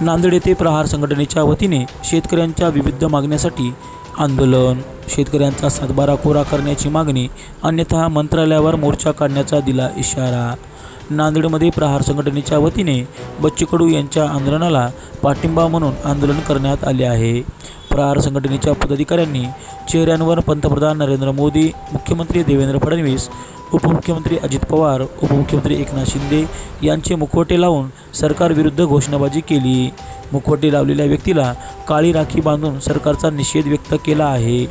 नांदेड येथे प्रहार संघटनेच्या वतीने शेतकऱ्यांच्या विविध मागण्यासाठी आंदोलन. शेतकऱ्यांचा सातबारा कोरा करण्याची मागणी अन्यथा मंत्रालयावर मोर्चा काढण्याचा दिला इशारा. नांदेडमध्ये प्रहार संघटनेच्या वतीने बच्चू कडू यांच्या आंदोलनाला पाठिंबा म्हणून आंदोलन करण्यात आले आहे. प्रहार संघटनेच्या पदाधिकाऱ्यांनी चेहऱ्यांवर पंतप्रधान नरेंद्र मोदी मुख्यमंत्री देवेंद्र फडणवीस उपमुख्यमंत्री अजित पवार उपमुख्यमंत्री एकनाथ शिंदे यांचे मुखवटे लावून सरकारविरुद्ध घोषणाबाजी केली. मुखवटे लावलेल्या व्यक्तीला काळी राखी बांधून सरकारचा निषेध व्यक्त केला आहे.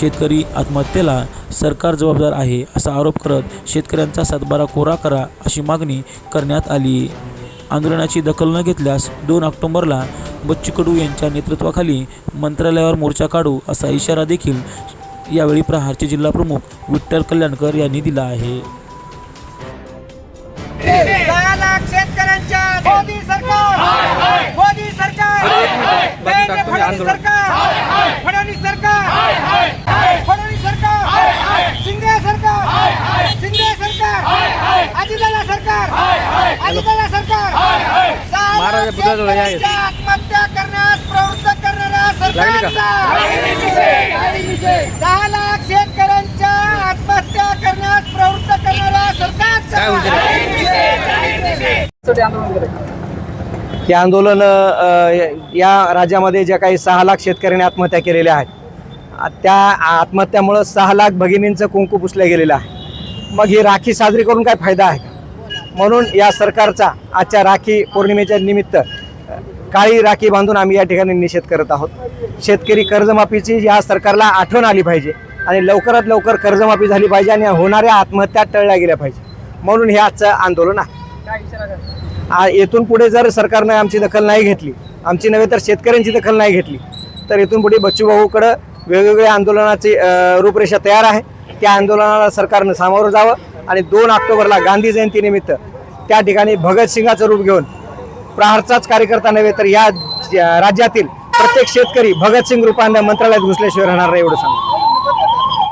शेतकरी आत्महत्येला सरकार जबाबदार आहे असा आरोप करत शेतकऱ्यांचा सातबारा कोरा करा अशी मागणी करण्यात आली. आंदोलनाची दखल न घेतल्यास दोन ऑक्टोबरला बच्चू कडू यांच्या नेतृत्वाखाली मंत्रालयावर मोर्चा काढू असा इशारा देखील यावेळी प्रहारचे जिल्हाप्रमुख विठ्ठल कल्याणकर यांनी दिला आहे. शेतकऱ्यांच्या मोदी सरकार! मोदी सरकार! देवेंद्र फडणवीस सरकार! फडणवीस सरकार! फडणवीस सरकार! शिंदे सरकार! शिंदे सरकार! अजितदादा सरकार! अजितदादा सरकार! आत्महत्या करण्यास प्रवृत्त करणाऱ्या सरकारचा सहा लाख शेतकऱ्यांच्या आत्महत्या करण्यास प्रवृत्त करणाऱ्या सरकारचा हे आंदोलन अ, या राज्यामध्ये ज्या काही सहा लाख शेतकऱ्यांनी आत्महत्या केलेल्या आहेत आ- त्या आत्महत्यामुळं सहा लाख भगिनींचं कुंकू पुसलं गेलेलं आहे. मग ही राखी साजरी करून काय फायदा आहे? का? म्हणून या सरकारचा आजच्या राखी पौर्णिमेच्या निमित्त अ, काळी राखी बांधून आम्ही या ठिकाणी निषेध करत आहोत. शेतकरी कर्जमाफीची या सरकारला आठवण आली पाहिजे आणि लवकरात लवकर कर्जमाफी झाली पाहिजे आणि होणाऱ्या आत्महत्या टळल्या गेल्या पाहिजे. म्हणून हे आजचं आंदोलन आहे? येथून पुढे जर सरकारनं आमची दखल नाही घेतली आमची नव्हे तर शेतकऱ्यांची दखल नाही घेतली तर येथून पुढे बच्चूभाऊकडं वेगवेगळ्या आंदोलनाची रूपरेषा तयार आहे. त्या आंदोलनाला सरकारनं सामोरं जावं आणि दोन ऑक्टोबरला गांधी जयंतीनिमित्त त्या ठिकाणी भगतसिंगाचं रूप घेऊन प्रहारचाच कार्यकर्ता नव्हे तर या राज्यातील प्रत्येक शेतकरी भगतसिंग रूपानं मंत्रालयात घुसल्याशिवाय राहणार नाही एवढं सांगतो.